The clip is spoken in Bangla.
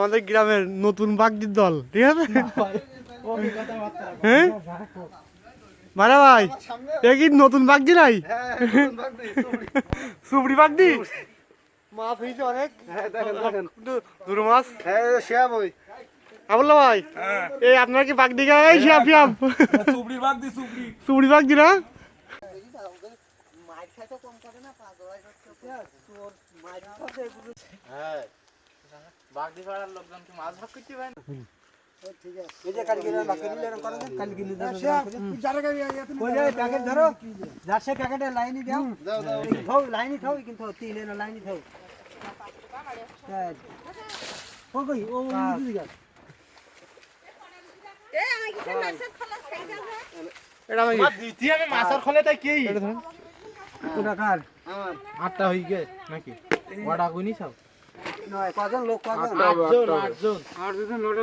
আমাদের গ্রামের নতুন বাগদির দল ঠিক আছে? হ্যাঁ? মারা ভাই এ কি নতুন বাগদি নাই? সুবড়ি বাগদি? মাছ হয়েছে অনেক। দুটো মাছ? আবুল্লা ভাই এই আপনার কি বাগদি গায়ে এই শিয়াপ শিয়াপ চুবড়ির বাদ দি সুবড়ি বাগদি না? বাগদি মাছ করতে পারে না প্যাকেট ধরো প্যাকেটে লাইনই দাও। থাও লাইনই থাও কিন্তু তিলে না। মাছ মাছের খলে তাই কি আটটা হই গে নাকি ওটা গুনি সব নয় কজন লোক কজন? আটজন আটজন। আর নটা